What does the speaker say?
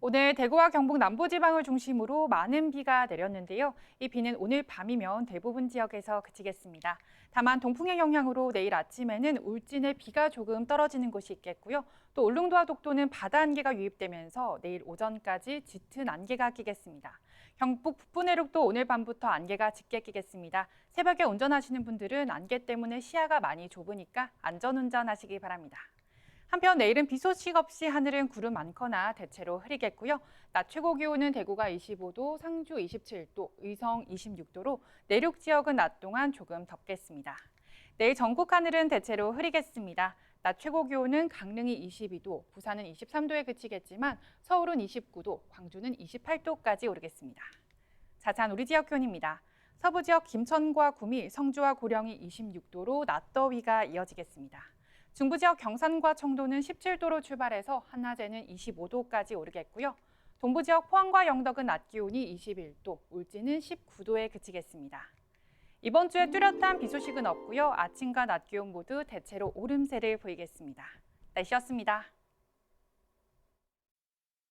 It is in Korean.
오늘 대구와 경북 남부지방을 중심으로 많은 비가 내렸는데요. 이 비는 오늘 밤이면 대부분 지역에서 그치겠습니다. 다만 동풍의 영향으로 내일 아침에는 울진에 비가 조금 떨어지는 곳이 있겠고요. 또 울릉도와 독도는 바다 안개가 유입되면서 내일 오전까지 짙은 안개가 끼겠습니다. 경북 북부 내륙도 오늘 밤부터 안개가 짙게 끼겠습니다. 새벽에 운전하시는 분들은 안개 때문에 시야가 많이 좁으니까 안전운전하시기 바랍니다. 한편 내일은 비 소식 없이 하늘은 구름 많거나 대체로 흐리겠고요. 낮 최고 기온은 대구가 25도, 상주 27도, 의성 26도로 내륙 지역은 낮 동안 조금 덥겠습니다. 내일 전국 하늘은 대체로 흐리겠습니다. 낮 최고 기온은 강릉이 22도, 부산은 23도에 그치겠지만 서울은 29도, 광주는 28도까지 오르겠습니다. 자세한 우리 지역 기온입니다. 서부 지역 김천과 구미, 성주와 고령이 26도로 낮더위가 이어지겠습니다. 중부 지역 경산과 청도는 17도로 출발해서 한낮에는 25도까지 오르겠고요. 동부 지역 포항과 영덕은 낮 기온이 21도, 울진은 19도에 그치겠습니다. 이번 주에 뚜렷한 비 소식은 없고요. 아침과 낮 기온 모두 대체로 오름세를 보이겠습니다. 날씨였습니다.